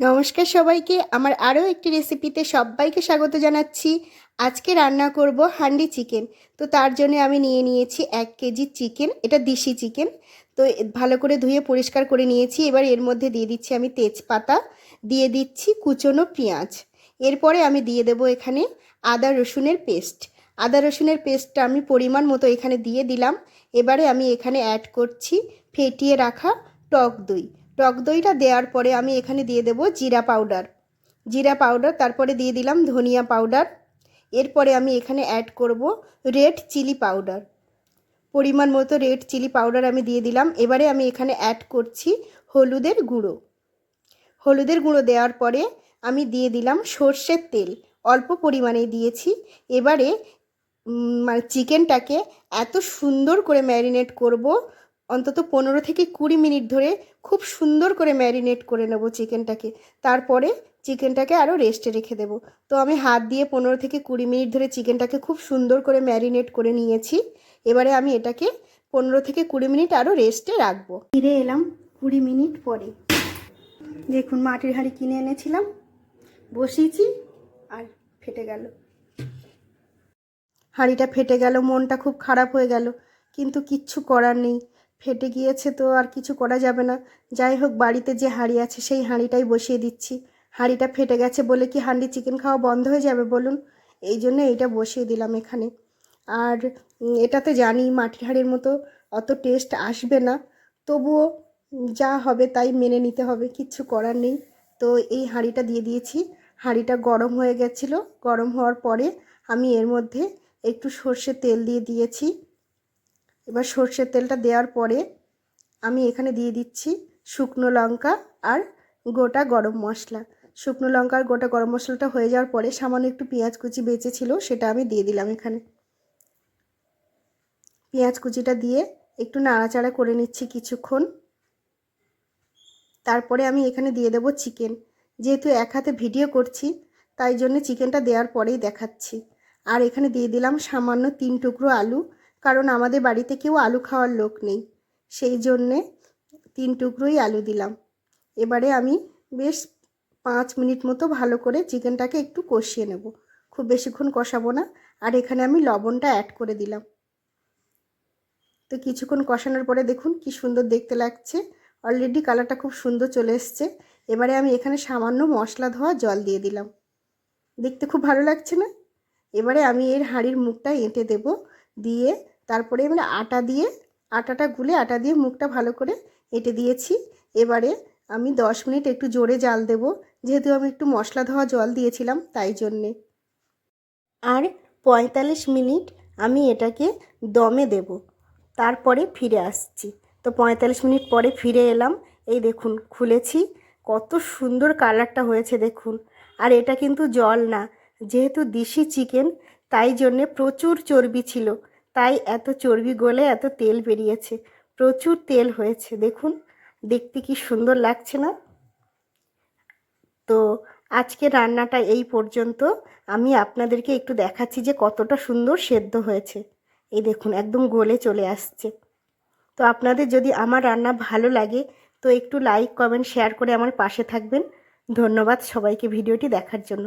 নমস্কার সবাইকে। আমার আরও একটি রেসিপিতে সবাইকে স্বাগত জানাচ্ছি। আজকে রান্না করব হান্ডি চিকেন। তো তার জন্য আমি নিয়ে নিয়েছি এক কেজি চিকেন, এটা দেশি চিকেন। তো ভালো করে ধুয়ে পরিষ্কার করে নিয়েছি। এবার এর মধ্যে দিয়ে দিচ্ছি আমি তেজপাতা, দিয়ে দিচ্ছি কুচনো পেঁয়াজ। এরপরে আমি দিয়ে দেবো এখানে আদা রসুনের পেস্ট। আদা রসুনের পেস্টটা আমি পরিমাণ মতো এখানে দিয়ে দিলাম। এবারে আমি এখানে অ্যাড করছি ফেটিয়ে রাখা টক দই। টক দইটা দেওয়ার পরে আমি এখানে দিয়ে দেবো জিরা পাউডার। জিরা পাউডার, তারপরে দিয়ে দিলাম ধনিয়া পাউডার। এরপরে আমি এখানে অ্যাড করব রেড চিলি পাউডার পরিমাণ মতো রেড চিলি পাউডার আমি দিয়ে দিলাম। এবারে আমি এখানে অ্যাড করছি হলুদের গুঁড়ো। হলুদের গুঁড়ো দেওয়ার পরে আমি দিয়ে দিলাম সর্ষের তেল। অল্প পরিমাণে দিয়েছি। এবারে মানে চিকেনটাকে এত সুন্দর করে ম্যারিনেট করব অন্তত পনেরো থেকে কুড়ি মিনিট ধরে খুব সুন্দর করে ম্যারিনেট করে নেব চিকেনটাকে। তারপরে চিকেনটাকে আরও রেস্টে রেখে দেবো। তো আমি হাত দিয়ে পনেরো থেকে কুড়ি মিনিট ধরে চিকেনটাকে খুব সুন্দর করে ম্যারিনেট করে নিয়েছি। এবারে আমি এটাকে পনেরো থেকে কুড়ি মিনিট আরও রেস্টে রাখব। ফিরে এলাম কুড়ি মিনিট পরে। দেখুন, মাটির হাঁড়ি কিনে এনেছিলাম। বসিয়েছি আর ফেটে গেল। হাঁড়িটা ফেটে গেল, মনটা খুব খারাপ হয়ে গেল। কিন্তু কিচ্ছু করার নেই। ফেটে গিয়েছে তো আর কিছু করা যাবে না। যাই হোক, বাড়িতে যে হাঁড়ি আছে সেই হাঁড়িটাই বসিয়ে দিচ্ছি। হাঁড়িটা ফেটে গেছে বলে কি হাঁড়ি চিকেন খাওয়া বন্ধ হয়ে যাবে বলুন? এই জন্য এইটা বসিয়ে দিলাম এখানে। আর এটাতে জানি মাটির হাঁড়ির মতো অত টেস্ট আসবে না। তবুও যা হবে তাই মেনে নিতে হবে, কিচ্ছু করার নেই। তো এই হাঁড়িটা দিয়ে দিয়েছি। হাঁড়িটা গরম হয়ে গেছিল। গরম হওয়ার পরে আমি এর মধ্যে একটু সর্ষে তেল দিয়ে দিয়েছি। এবার সর্ষের তেলটা দেওয়ার পরে আমি এখানে দিয়ে দিচ্ছি শুকনো লঙ্কা আর গোটা গরম মশলা। শুকনো লঙ্কা আর গোটা গরম মশলাটা হয়ে যাওয়ার পরে সামান্য একটু পেঁয়াজ কুচি বেঁচে ছিল, সেটা আমি দিয়ে দিলাম এখানে। পেঁয়াজ কুচিটা দিয়ে একটু নাড়াচাড়া করে নিচ্ছি কিছুক্ষণ। তারপরে আমি এখানে দিয়ে দেবো চিকেন। যেহেতু এক হাতে ভিডিও করছি, তাই জন্য চিকেনটা দেওয়ার পরেই দেখাচ্ছি। আর এখানে দিয়ে দিলাম সামান্য তিন টুকরো আলু কারণ আমাদের বাড়িতে কেউ আলু খাওয়ার লোক নেই। সেই জন্যে তিন টুকরোই আলু দিলাম। এবারে আমি বেশ পাঁচ মিনিট মতো ভালো করে চিকেনটাকে একটু কষিয়ে নেব। খুব বেশিক্ষণ কষাবো না। আর এখানে আমি লবণটা অ্যাড করে দিলাম। তো কিছুক্ষণ কষানোর পরে দেখুন কি সুন্দর দেখতে লাগছে। অলরেডি কালারটা খুব সুন্দর চলে এসছে। এবারে আমি এখানে সামান্য মশলা ধোয়া জল দিয়ে দিলাম। দেখতে খুব ভালো লাগছে না? এবারে আমি এর হাঁড়ির মুখটা এঁটে দেব। দিয়ে তারপরে এবারে আটা দিয়ে, আটাটা গুলে আটা দিয়ে মুখটা ভালো করে এঁটে দিয়েছি। এবারে আমি দশ মিনিট একটু জোরে জাল দেব, যেহেতু আমি একটু মশলা ধোয়া জল দিয়েছিলাম তাই জন্যে। আর পঁয়তাল্লিশ মিনিট আমি এটাকে দমে দেব, তারপরে ফিরে আসছি। তো পঁয়তাল্লিশ মিনিট পরে ফিরে এলাম, এই দেখুন খুলেছি, কত সুন্দর কালারটা হয়েছে দেখুন। আর এটা কিন্তু জল না, যেহেতু দেশি চিকেন তাই জন্যে প্রচুর চর্বি ছিল। তাই এত চর্বি গলে এত তেল বেরিয়েছে। প্রচুর তেল হয়েছে, দেখুন। দেখতে কি সুন্দর লাগছে না? তো আজকে রান্নাটা এই পর্যন্ত। আমি আপনাদেরকে একটু দেখাচ্ছি যে কতটা সুন্দর সেদ্ধ হয়েছে। এই দেখুন, একদম গলে চলে আসছে। তো আপনাদের যদি আমার রান্না ভালো লাগে, তো একটু লাইক কমেন্ট শেয়ার করে আমার পাশে থাকবেন। ধন্যবাদ সবাইকে ভিডিওটি দেখার জন্য।